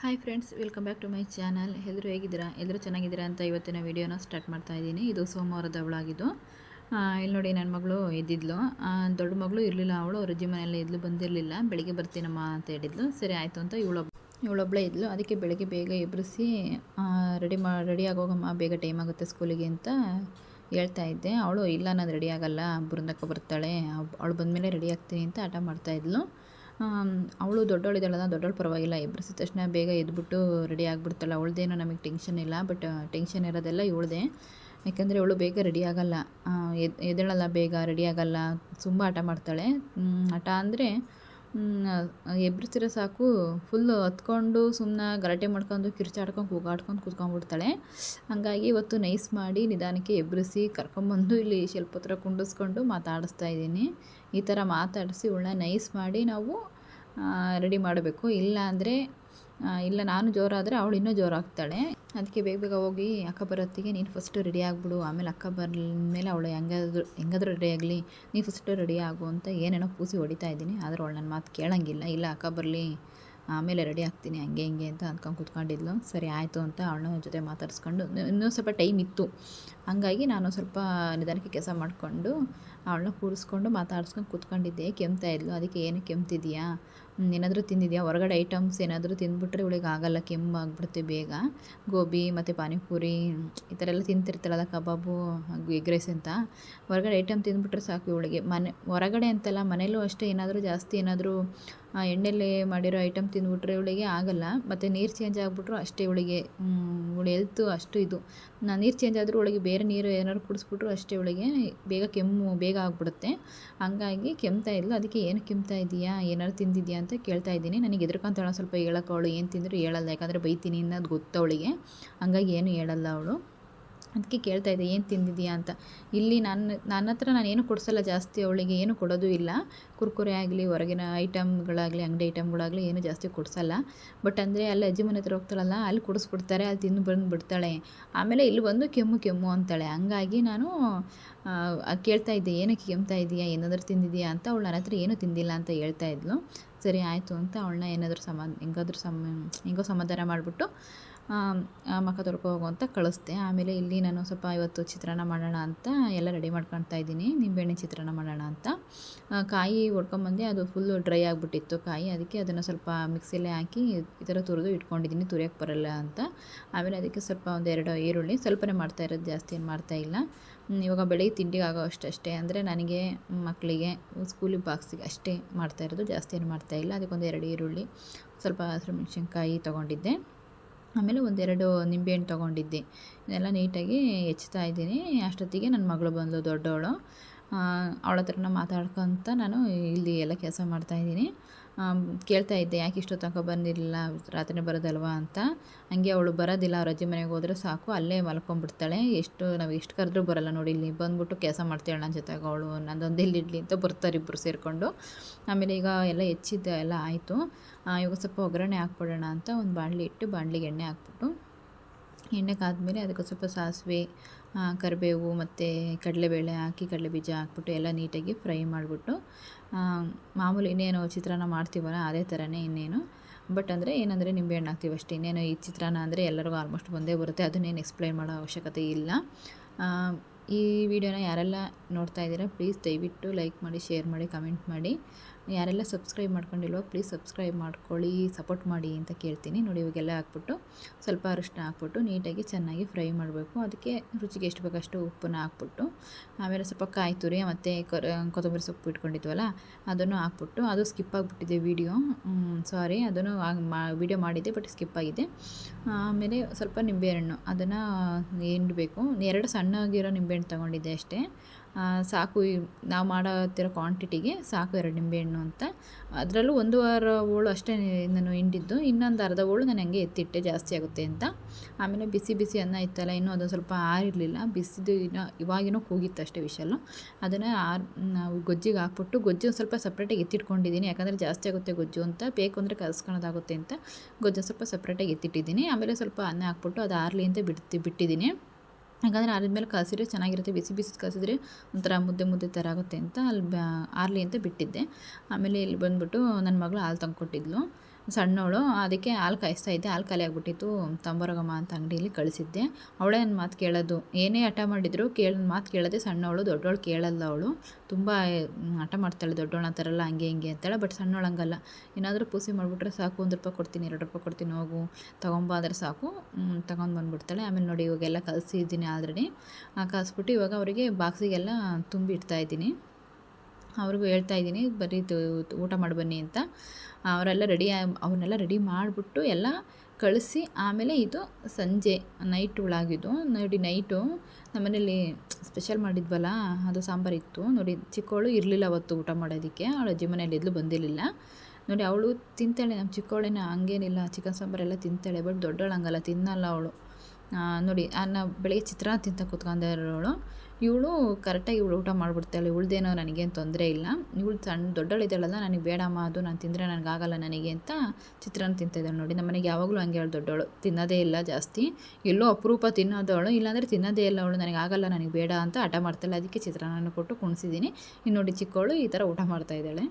Hi friends welcome back to my channel ಎಲ್ಲರೂ ಹೇಗಿದ್ದೀರಾ? ಎಲ್ಲರೂ ಚೆನ್ನಾಗಿದ್ದೀರಾ ಅಂತ ಇವತ್ತಿನ ವೀಡಿಯೋನ ಸ್ಟಾರ್ಟ್ ಮಾಡ್ತಾ ಇದ್ದೀನಿ. ಇದು ಸೋಮವಾರದ ಅವಳಾಗಿದ್ದು ಇಲ್ಲಿ ನೋಡಿ ನನ್ನ ಮಗಳು ಎದ್ದಿದ್ಲು. ದೊಡ್ಡ ಮಗಳು ಇರಲಿಲ್ಲ ಅವಳು, ಅವ್ರ ಅಜ್ಜಿ ಮನೆಯಲ್ಲಿ ಎದ್ಲು ಬಂದಿರಲಿಲ್ಲ. ಬೆಳಿಗ್ಗೆ ಬರ್ತೀನಮ್ಮ ಅಂತ ಹೇಳಿದ್ಲು. ಸರಿ, ಆಯಿತು ಅಂತ ಇವಳೊಬ್ಬ ಇವಳೊಬ್ಬಳೇ ಇದ್ಲು. ಅದಕ್ಕೆ ಬೆಳಗ್ಗೆ ಬೇಗ ಎಬ್ಬರಿಸಿ ರೆಡಿ ಮಾ ರೆಡಿ ಆಗೋಗಮ್ಮ, ಬೇಗ ಟೈಮ್ ಆಗುತ್ತೆ ಸ್ಕೂಲಿಗೆ ಅಂತ ಹೇಳ್ತಾ ಇದ್ದೆ. ಅವಳು, ಇಲ್ಲ, ನಾನು ರೆಡಿ ಆಗಲ್ಲ ಬೃಂದಕ್ಕೆ ಬರ್ತಾಳೆ, ಅವಳು ಬಂದಮೇಲೆ ರೆಡಿ ಆಗ್ತೀನಿ ಅಂತ ಆಟ ಮಾಡ್ತಾಯಿದ್ಲು ಅವಳು ದೊಡ್ಡವಳಿದ್ದಾಳಲ್ಲ ದೊಡ್ಡವಳು ಪರವಾಗಿಲ್ಲ ಎಬ್ಬರಿಸಿದ ತಕ್ಷಣ ಬೇಗ ಎದ್ಬಿಟ್ಟು ರೆಡಿ ಆಗಿಬಿಡ್ತಾಳೆ. ಅವಳದೇನೋ ನಮಗೆ ಟೆನ್ಷನ್ ಇಲ್ಲ ಬಟ್ ಟೆನ್ಷನ್ ಇರೋದೆಲ್ಲ ಇವಳದೇ. ಯಾಕೆಂದರೆ ಅವಳು ಬೇಗ ರೆಡಿ ಆಗಲ್ಲ. ಎದ್, ಎದ್ದೇಳಲ್ಲ ಬೇಗ ರೆಡಿ ಆಗಲ್ಲ, ತುಂಬ ಹಠ ಮಾಡ್ತಾಳೆ. ಹಠ ಅಂದರೆ ಎಬ್ರಿಸ್ತಿರೋ ಸಾಕು ಫುಲ್ಲು ಹತ್ಕೊಂಡು ಸುಮ್ಮನೆ ಗಲಾಟೆ ಮಾಡ್ಕೊಂಡು ಕಿರ್ಚಾಡ್ಕೊಂಡು ಕೂಗಾಡ್ಕೊಂಡು ಕೂತ್ಕೊಂಡ್ಬಿಡ್ತಾಳೆ. ಹಾಗಾಗಿ ಇವತ್ತು ನೈಸ್ ಮಾಡಿ ನಿಧಾನಕ್ಕೆ ಎಬ್ರಿಸಿ ಕರ್ಕೊಂಬಂದು ಇಲ್ಲಿ ಸ್ವಲ್ಪ ಹತ್ರ ಕುಂಡಿಸ್ಕೊಂಡು ಮಾತಾಡಿಸ್ತಾ ಇದ್ದೀನಿ. ಈ ಥರ ಮಾತಾಡಿಸಿ, ಇವಳನ್ನ ನೈಸ್ ಮಾಡಿ ನಾವು ರೆಡಿ ಮಾಡಬೇಕು. ಇಲ್ಲ ಅಂದರೆ ಇಲ್ಲ ನಾನು ಜೋರಾದರೆ ಅವಳು ಇನ್ನೂ ಜೋರಾಗ್ತಾಳೆ. ಅದಕ್ಕೆ ಬೇಗ ಬೇಗ ಹೋಗಿ ಅಕ್ಕ ಬರೋತ್ತಿಗೆ ನೀನು ಫಸ್ಟು ರೆಡಿ ಆಗಿಬಿಡು. ಆಮೇಲೆ ಅಕ್ಕ ಮೇಲೆ ಅವಳು ಹೆಂಗಾದ್ರು, ಹೆಂಗಾದ್ರೂ ರೆಡಿ ಆಗಲಿ. ನೀನು ಫಸ್ಟು ರೆಡಿ ಆಗು ಅಂತ ಏನೇನೋ ಪೂಸಿ ಹೊಡಿತಾ ಇದ್ದೀನಿ. ಆದರೆ ಅವಳು ನನ್ನ ಮಾತು ಕೇಳೋಂಗಿಲ್ಲ. ಇಲ್ಲ ಅಕ್ಕ ಬರಲಿ, ಆಮೇಲೆ ರೆಡಿ ಆಗ್ತೀನಿ, ಹಂಗೆ ಹಿಂಗೆ ಅಂತ ಅಂದ್ಕೊಂಡು ಕೂತ್ಕೊಂಡಿದ್ಲು. ಸರಿ ಆಯಿತು ಅಂತ ಅವಳನ್ನ ಜೊತೆ ಮಾತಾಡಿಸ್ಕೊಂಡು, ಇನ್ನು- ಸ್ವಲ್ಪ ಟೈಮ್ ಇತ್ತು. ಹಾಗಾಗಿ ನಾನು ಸ್ವಲ್ಪ ನಿಧಾನಕ್ಕೆ ಕೆಲಸ ಮಾಡಿಕೊಂಡು ಅವಳನ್ನ ಕೂರಿಸ್ಕೊಂಡು ಮಾತಾಡ್ಸ್ಕೊಂಡು ಕೂತ್ಕೊಂಡಿದ್ದೆ. ಕೆಮ್ತಾ ಇದ್ಲು. ಅದಕ್ಕೆ ಏನು ಕೆಮ್ತಿದೆಯಾ? ಏನಾದರೂ ತಿಂದಿದೆಯಾ? ಹೊರಗಡೆ ಐಟಮ್ಸ್ ಏನಾದರೂ ತಿಂದ್ಬಿಟ್ರೆ ಇವಳಿಗೆ ಆಗಲ್ಲ, ಕೆಮ್ಮು ಆಗಿಬಿಡುತ್ತೆ ಬೇಗ. ಗೋಬಿ ಮತ್ತು ಪಾನಿಪುರಿ, ಈ ಥರ ಎಲ್ಲ ತಿಂತಿರ್ತಾಳಲ್ಲ, ಕಬಾಬು ಎಗ್ ರೈಸ್ ಅಂತ. ಹೊರಗಡೆ ಐಟಮ್ ತಿಂದ್ಬಿಟ್ರೆ ಸಾಕು ಇವಳಿಗೆ. ಮನೆ, ಹೊರಗಡೆ ಅಂತಲ್ಲ ಮನೇಲೂ ಅಷ್ಟೇ ಏನಾದರೂ ಜಾಸ್ತಿ ಏನಾದರೂ ಎಣ್ಣೆಲೆ ಮಾಡಿರೋ ಐಟಮ್ ತಿಂದ್ಬಿಟ್ರೆ ಇವಳಿಗೆ ಆಗಲ್ಲ. ಮತ್ತು ನೀರು ಚೇಂಜ್ ಆಗಿಬಿಟ್ರು ಅಷ್ಟೇ ಇವಳಿಗೆ ಇವಳು ಹೆಲ್ತು ಅಷ್ಟು ಇದು. ನೀರು ಚೇಂಜ್ ಆದರೂ ಅವಳಿಗೆ ಬೇರೆ ನೀರು ಏನಾದ್ರು ಕುಡಿಸ್ಬಿಟ್ರು ಅಷ್ಟೇ ಇವಳಿಗೆ ಬೇಗ ಕೆಮ್ಮು, ಬೇಗ ಆಗ್ಬಿಡುತ್ತೆ. ಹಂಗಾಗಿ ಕೆಮ್ತಾ ಇಲ್ಲ. ಅದಕ್ಕೆ ಏನು ಕೆಮ್ತಾ ಇದೆಯಾ? ಏನಾದ್ರು ತಿಂದಿದ್ಯಾ ಅಂತ ಕೇಳ್ತಾ ಇದ್ದೀನಿ. ನನಗೆ ಎದ್ರಕೊಂತಾಳ ಸ್ವಲ್ಪ ಹೇಳಕ್ಕೆ ಅವಳು ಏನು ತಿಂದರೂ ಹೇಳಲ್ಲ. ಯಾಕಂದರೆ ಬೈತೀನಿ ಅನ್ನೋದು ಗೊತ್ತು ಅವಳಿಗೆ. ಹಂಗಾಗಿ ಏನು ಹೇಳಲ್ಲ ಅವಳು. ಅದಕ್ಕೆ ಕೇಳ್ತಾ ಇದ್ದೆ, ಏನು ತಿಂದಿದೀಯಾ? ಅಂತ. ಇಲ್ಲಿ ನನ್ನ ನನ್ನ ಹತ್ರ ನಾನು ಏನು ಕೊಡಿಸಲ್ಲ ಜಾಸ್ತಿ ಅವಳಿಗೆ, ಏನು ಕೊಡೋದು ಇಲ್ಲ. ಕುರ್ಕುರೆ ಆಗಲಿ, ಹೊರಗಿನ ಐಟಮ್ಗಳಾಗಲಿ, ಅಂಗಡಿ ಐಟಮ್ಗಳಾಗಲಿ ಏನು ಜಾಸ್ತಿ ಕೊಡಿಸಲ್ಲ. ಬಟ್ ಅಂದರೆ ಅಲ್ಲಿ ಅಜ್ಜಿ ಮನೆ ಹತ್ರ ಹೋಗ್ತಾಳಲ್ಲ, ಅಲ್ಲಿ ಕೊಡಿಸ್ಬಿಡ್ತಾರೆ ಅಲ್ಲಿ ತಿಂದು ಬಂದು ಬಿಡ್ತಾಳೆ. ಆಮೇಲೆ ಇಲ್ಲಿ ಬಂದು ಕೆಮ್ಮು ಕೆಮ್ಮು ಅಂತಾಳೆ. ಹಂಗಾಗಿ ನಾನು ಕೇಳ್ತಾ ಇದ್ದೆ, ಏನಕ್ಕೆ ಕೆಮ್ತಾ ಇದೆಯಾ? ಏನಾದರೂ ತಿಂದಿದೆಯಾ? ಅಂತ. ಅವಳು ನನ್ನ ಹತ್ರ ಏನೂ ತಿಂದಿಲ್ಲ ಅಂತ ಹೇಳ್ತಾ ಇದ್ಲು. ಸರಿ, ಆಯಿತು ಅಂತ ಅವಳನ್ನ ಏನಾದರೂ ಸಮ, ಹೆಂಗಾದ್ರೂ ಸಮ, ಹೆಂಗೋ ಸಮಾಧಾನ ಮಾಡಿಬಿಟ್ಟು ತೊಳ್ಕೊ ಹೋಗು ಅಂತ ಕಳಿಸ್ದೆ. ಆಮೇಲೆ ಇಲ್ಲಿ ನಾನು ಸ್ವಲ್ಪ ಇವತ್ತು ಚಿತ್ರಾನ್ನ ಮಾಡೋಣ ಅಂತ ಎಲ್ಲ ರೆಡಿ ಮಾಡ್ಕೊಳ್ತಾ ಇದ್ದೀನಿ. ನಿಂಬೆಹಣ್ಣೆ ಚಿತ್ರಾನ್ನ ಮಾಡೋಣ ಅಂತ. ಕಾಯಿ ಹೊಡ್ಕೊಂಬಂದೆ ಅದು ಫುಲ್ಲು ಡ್ರೈ ಆಗಿಬಿಟ್ಟಿತ್ತು ಕಾಯಿ. ಅದಕ್ಕೆ ಅದನ್ನು ಸ್ವಲ್ಪ ಮಿಕ್ಸಿಲೇ ಹಾಕಿ ಈ ಥರ ತುರಿದು ಇಟ್ಕೊಂಡಿದ್ದೀನಿ ತುರಿಯೋಕ್ಕೆ ಬರಲ್ಲ ಅಂತ. ಆಮೇಲೆ ಅದಕ್ಕೆ ಸ್ವಲ್ಪ ಒಂದೆರಡು ಈರುಳ್ಳಿ. ಸ್ವಲ್ಪನೇ ಮಾಡ್ತಾ ಇರೋದು ಜಾಸ್ತಿ ಏನು ಮಾಡ್ತಾ ಇಲ್ಲ. ಇವಾಗ ಬೆಳಿಗ್ಗೆ ತಿಂಡಿಗೆ ಆಗೋ ಅಷ್ಟೇ ಅಂದರೆ ನನಗೆ ಮಕ್ಕಳಿಗೆ ಸ್ಕೂಲಿಗೆ ಬಾಕ್ಸಿಗೆ ಅಷ್ಟೇ ಮಾಡ್ತಾ ಇರೋದು. ಜಾಸ್ತಿ ಏನು ಮಾಡ್ತಾ ಇಲ್ಲ. ಅದಕ್ಕೊಂದು ಎರಡು ಈರುಳ್ಳಿ, ಸ್ವಲ್ಪ ಹಸಿರು ಮೆಣಸಿನ್ಕಾಯಿ ತೊಗೊಂಡಿದ್ದೆ. ಆಮೇಲೆ ಒಂದೆರಡು ನಿಂಬೆಹಣ್ಣು ತೊಗೊಂಡಿದ್ದೆ. ಇದೆಲ್ಲ ನೀಟಾಗಿ ಹೆಚ್ತಾ ಇದ್ದೀನಿ. ಅಷ್ಟೊತ್ತಿಗೆ ನನ್ನ ಮಗಳು ಬಂದು ದೊಡ್ಡವಳು. ಅವಳ ಹತ್ರನ ಮಾತಾಡ್ಕೊತ ನಾನು ಇಲ್ಲಿ ಎಲ್ಲ ಕೆಲಸ ಮಾಡ್ತಾಯಿದ್ದೀನಿ ಕೇಳ್ತಾ ಇದ್ದೆ, ಯಾಕೆ ಇಷ್ಟು ತನಕ ಬಂದಿರಲಿಲ್ಲ? ರಾತ್ರಿ ಬರೋದಲ್ವಾ? ಅಂತ. ಹಂಗೆ ಅವಳು ಬರೋದಿಲ್ಲ, ಅವ್ರ ಅಜ್ಜಿ ಮನೆಗೆ ಹೋದ್ರೆ ಸಾಕು, ಅಲ್ಲೇ ಮಲ್ಕೊಂಡ್ಬಿಡ್ತಾಳೆ. ಎಷ್ಟು, ನಾವು ಎಷ್ಟು ಕರೆದ್ರೂ ಬರಲ್ಲ ನೋಡಿ ಇಲ್ಲಿ, ಬಂದ್ಬಿಟ್ಟು ಕೆಲಸ ಮಾಡ್ತಾಳೆ ನನ್ನ ಜೊತೆಗೆ ಅವಳು, ನಂದೊಂದು ಇಲ್ಲಿ ಇಡ್ಲಿ ಅಂತ ಬರ್ತಾರೆ ಇಬ್ಬರು ಸೇರಿಕೊಂಡು. ಆಮೇಲೆ ಈಗ ಎಲ್ಲ ಹೆಚ್ಚಿದ್ದು ಎಲ್ಲ ಆಯಿತು. ಇವಾಗ ಸ್ವಲ್ಪ ಒಗ್ಗರಣೆ ಹಾಕ್ಬಿಡೋಣ ಅಂತ ಒಂದು ಬಾಣಲಿ ಇಟ್ಟು, ಬಾಣಲಿಗೆ ಎಣ್ಣೆ ಹಾಕ್ಬಿಟ್ಟು ಎಣ್ಣೆ ಕಾದ್ಮೇಲೆ ಅದಕ್ಕೆ ಸ್ವಲ್ಪ ಸಾಸಿವೆ ಕರಿಬೇವು ಮತ್ತು ಕಡಲೆಬೇಳೆ ಹಾಕಿ ಕಡಲೆ ಬೀಜ ಹಾಕ್ಬಿಟ್ಟು ಎಲ್ಲ ನೀಟಾಗಿ ಫ್ರೈ ಮಾಡಿಬಿಟ್ಟು ಮಾಮೂಲಿ ಇನ್ನೇನು ಚಿತ್ರಾನ್ನ ಮಾಡ್ತೀವಲ್ಲ ಅದೇ ಥರನೇ ಇನ್ನೇನು. ಬಟ್ ಅಂದರೆ ಏನಂದರೆ ನಿಂಬೆಹಣ್ಣು ಹಾಕ್ತೀವಿ ಅಷ್ಟೇ. ಇನ್ನೇನು ಈ ಚಿತ್ರಾನ್ನ ಅಂದರೆ ಎಲ್ಲರಿಗೂ ಆಲ್ಮೋಸ್ಟ್ ಒಂದೇ ಬರುತ್ತೆ. ಅದನ್ನೇನು ಎಕ್ಸ್ಪ್ಲೈನ್ ಮಾಡೋ ಅವಶ್ಯಕತೆ ಇಲ್ಲ. ಈ ವಿಡಿಯೋನ ಯಾರೆಲ್ಲ ನೋಡ್ತಾ ಇದ್ದೀರಾ ಪ್ಲೀಸ್ ದಯವಿಟ್ಟು ಲೈಕ್ ಮಾಡಿ ಶೇರ್ ಮಾಡಿ ಕಮೆಂಟ್ ಮಾಡಿ. ಯಾರೆಲ್ಲ ಸಬ್ಸ್ಕ್ರೈಬ್ ಮಾಡ್ಕೊಂಡಿಲ್ವೋ ಪ್ಲೀಸ್ ಸಬ್ಸ್ಕ್ರೈಬ್ ಮಾಡ್ಕೊಳ್ಳಿ ಸಪೋರ್ಟ್ ಮಾಡಿ ಅಂತ ಕೇಳ್ತೀನಿ. ನೋಡಿ ಇವಾಗೆಲ್ಲ ಹಾಕ್ಬಿಟ್ಟು ಸ್ವಲ್ಪ ಅರಿಶಿನ ಹಾಕ್ಬಿಟ್ಟು ನೀಟಾಗಿ ಚೆನ್ನಾಗಿ ಫ್ರೈ ಮಾಡಬೇಕು. ಅದಕ್ಕೆ ರುಚಿಗೆ ಎಷ್ಟು ಬೇಕಷ್ಟು ಉಪ್ಪನ್ನ ಹಾಕ್ಬಿಟ್ಟು, ಆಮೇಲೆ ಸ್ವಲ್ಪ ಕಾಯಿ ತುರಿ ಮತ್ತು ಕೊತ್ತಂಬರಿ ಸೊಪ್ಪು ಇಟ್ಕೊಂಡಿದ್ವಲ್ಲ ಅದನ್ನು ಹಾಕ್ಬಿಟ್ಟು, ಅದು ಸ್ಕಿಪ್ ಆಗಿಬಿಟ್ಟಿದೆ ವೀಡಿಯೋ ಸಾರಿ ಅದನ್ನು ವೀಡಿಯೋ ಮಾಡಿದ್ದೆ ಬಟ್ ಸ್ಕಿಪ್ ಆಗಿದೆ. ಆಮೇಲೆ ಸ್ವಲ್ಪ ನಿಂಬೆಹಣ್ಣು ಅದನ್ನು ಹಿಂಡಬೇಕು. ಎರಡು ಸಣ್ಣಗಿರೋ ನಿಂಬೆಹಣ್ಣು ತೊಗೊಂಡಿದ್ದೆ ಅಷ್ಟೇ. ಸಾಕು ನಾವು ಮಾಡತ್ತಿರೋ ಕ್ವಾಂಟಿಟಿಗೆ ಸಾಕು ಎರಡು ನಿಂಬೆಹಣ್ಣು ಅಂತ. ಅದರಲ್ಲೂ ಒಂದು ವಾರ ಹೋಳು ಅಷ್ಟೇ ನಾನು ಹಿಂಡಿದ್ದು, ಇನ್ನೊಂದು ಅರ್ಧ ಹೋಳು ನಾನು ಹಂಗೆ ಎತ್ತಿಟ್ಟೆ, ಜಾಸ್ತಿ ಆಗುತ್ತೆ ಅಂತ. ಆಮೇಲೆ ಬಿಸಿ ಬಿಸಿ ಅನ್ನ ಇತ್ತಲ್ಲ, ಇನ್ನೂ ಅದು ಸ್ವಲ್ಪ ಆರಿರಲಿಲ್ಲ. ಬಿಸಿದು ಇನ್ನೂ ಇವಾಗಿನೂ ಕೂಗಿತ್ತು ಅಷ್ಟೇ ವಿಷಲ್ಲು. ಅದನ್ನು ಆರ್ ನಾವು ಗೊಜ್ಜಿಗೆ ಹಾಕ್ಬಿಟ್ಟು, ಗೊಜ್ಜು ಒಂದು ಸ್ವಲ್ಪ ಸಪ್ರೇಟಾಗಿ ಎತ್ತಿಟ್ಕೊಂಡಿದ್ದೀನಿ. ಯಾಕಂದರೆ ಜಾಸ್ತಿ ಆಗುತ್ತೆ ಗೊಜ್ಜು ಅಂತ. ಬೇಕು ಅಂದರೆ ಕಲಿಸ್ಕೊಳೋದಾಗುತ್ತೆ ಅಂತ. ಗೊಜ್ಜು ಸ್ವಲ್ಪ ಸಪ್ರೇಟಾಗಿ ಎತ್ತಿಟ್ಟಿದ್ದೀನಿ. ಆಮೇಲೆ ಸ್ವಲ್ಪ ಅನ್ನ ಹಾಕ್ಬಿಟ್ಟು ಅದು ಆರಲಿ ಅಂತ ಬಿಡ್ತಿ ಬಿಟ್ಟಿದ್ದೀನಿ. ಯಾಕಂದರೆ ಆರಿದ್ಮೇಲೆ ಕಲಸಿದ್ರೆ ಚೆನ್ನಾಗಿರುತ್ತೆ. ಬಿಸಿ ಬಿಸಿ ಕಲಸಿದ್ರೆ ಒಂಥರ ಮುದ್ದೆ ಮುದ್ದೆ ಥರ ಆಗುತ್ತೆ ಅಂತ ಅಲ್ಲಿ ಬ್ಯಾ ಆರಲಿ ಅಂತ ಬಿಟ್ಟಿದ್ದೆ. ಆಮೇಲೆ ಇಲ್ಲಿ ಬಂದುಬಿಟ್ಟು ನನ್ನ ಮಗಳು ಹಾಲು ತಂದ್ಕೊಟ್ಟಿದ್ಲು ಸಣ್ಣವಳು, ಅದಕ್ಕೆ ಹಾಲು ಕಾಯಿಸ್ತಾ ಇದ್ದೆ. ಹಾಲು ಖಾಲಿ ಆಗಿಬಿಟ್ಟಿತ್ತು. ತಂಬರಗಮ್ಮ ಅಂತ ಅಂಗಡಿಯಲ್ಲಿ ಕಳಿಸಿದ್ದೆ. ಅವಳೇ ನನ್ನ ಮಾತು ಕೇಳೋದು. ಏನೇ ಹಠ ಮಾಡಿದ್ರು ಕೇಳ ಮಾತು ಕೇಳೋದೆ ಸಣ್ಣವಳು, ದೊಡ್ಡವಳು ಕೇಳಲ್ಲ ಅವಳು. ತುಂಬ ಹಠ ಮಾಡ್ತಾಳೆ ದೊಡ್ಡವಳ ಥರಲ್ಲ ಹಂಗೆ ಹಿಂಗೆ ಅಂತಾಳೆ. ಬಟ್ ಸಣ್ಣವಳು ಹಂಗಲ್ಲ. ಏನಾದರೂ ಪೂಸಿ ಮಾಡಿಬಿಟ್ರೆ ಸಾಕು, ಒಂದು ರೂಪಾಯಿ ಕೊಡ್ತೀನಿ, ಎರಡು ರೂಪಾಯಿ ಕೊಡ್ತೀನಿ, ಹೋಗು. ತೊಗೊಂಬ ಸಾಕು. ತೊಗೊಂಡು ಬಂದುಬಿಡ್ತಾಳೆ. ಆಮೇಲೆ ನೋಡಿ ಇವಾಗೆಲ್ಲ ಕಲಿಸಿದ್ದೀನಿ ಆಲ್ರೆಡಿ. ಕಲಿಸ್ಬಿಟ್ಟು ಇವಾಗ ಅವರಿಗೆ ಬಾಕ್ಸಿಗೆಲ್ಲ ತುಂಬಿ ಇಡ್ತಾ ಇದ್ದೀನಿ. ಅವ್ರಿಗೂ ಹೇಳ್ತಾ ಇದ್ದೀನಿ ಬರೀ ಊಟ ಮಾಡಿ ಬನ್ನಿ ಅಂತ. ಅವರೆಲ್ಲ ರೆಡಿ ಅವನ್ನೆಲ್ಲ ರೆಡಿ ಮಾಡಿಬಿಟ್ಟು ಎಲ್ಲ ಕಳಿಸಿ, ಆಮೇಲೆ ಇದು ಸಂಜೆ ನೈಟ್ ಒಳಗಿದ್ದು. ನೋಡಿ ನೈಟು ನಮ್ಮನೇಲಿ ಸ್ಪೆಷಲ್ ಮಾಡಿದ್ವಲ್ಲ, ಅದು ಸಾಂಬಾರಿತ್ತು ನೋಡಿ ಚಿಕ್ಕವಳು ಇರಲಿಲ್ಲ ಅವತ್ತು ಊಟ ಮಾಡೋದಕ್ಕೆ, ಅವಳು ಅಜ್ಜಿ ಮನೇಲಿ ಇದ್ಲು, ಬಂದಿರಲಿಲ್ಲ. ನೋಡಿ ಅವಳು ತಿಂತಾಳೆ, ನಮ್ಮ ಚಿಕ್ಕವಳೇನ ಹಂಗೇನಿಲ್ಲ, ಚಿಕನ್ ಸಾಂಬಾರೆಲ್ಲ ತಿಂತಾಳೆ ಬಟ್ ದೊಡ್ಡವಳು ಹಂಗಲ್ಲ, ತಿನ್ನಲ್ಲ ಅವಳು. ನೋಡಿ, ಅನ್ನ ಬೆಳಿಗ್ಗೆ ಚಿತ್ರಾನ್ನ ತಿಂತ ಕೂತ್ಕೊಂಡಿರೋಳು ಇವಳು ಕರೆಕ್ಟಾಗಿ ಇವಳು ಊಟ ಮಾಡಿಬಿಡ್ತಾಳೆ ಇವಳ್ದೇನೋ ನನಗೇನು ತೊಂದರೆ ಇಲ್ಲ. ಇವಳು ಸಣ್ಣ ದೊಡ್ಡವಳಿದ್ದಾಳಲ್ಲ, ನನಗೆ ಬೇಡಮ್ಮ ಅದು ನಾನು ತಿಂದರೆ ನನಗಾಗಲ್ಲ ನನಗೆ ಅಂತ ಚಿತ್ರಾನ್ನ ತಿಂತಿದ್ದಾಳೆ ನೋಡಿ. ನಮ್ಮ ಮನೆಗೆ ಯಾವಾಗಲೂ ಹಂಗೆ ಹೇಳಿ ದೊಡ್ಡವಳು, ತಿನ್ನೋದೇ ಇಲ್ಲ ಜಾಸ್ತಿ. ಎಲ್ಲೋ ಅಪರೂಪ ತಿನ್ನೋದವಳು, ಇಲ್ಲಾಂದರೆ ತಿನ್ನೋದೇ ಇಲ್ಲ ಅವಳು, ನನಗೆ ಆಗಲ್ಲ, ನನಗೆ ಬೇಡ ಅಂತ ಹಠ ಮಾಡ್ತಾಳೆ. ಅದಕ್ಕೆ ಚಿತ್ರಾನ್ನ ಕೊಟ್ಟು ಕುಣಿಸಿದ್ದೀನಿ. ಇನ್ನು ನೋಡಿ ಚಿಕ್ಕವಳು ಈ ಥರ ಊಟ ಮಾಡ್ತಾಯಿದ್ದಾಳೆ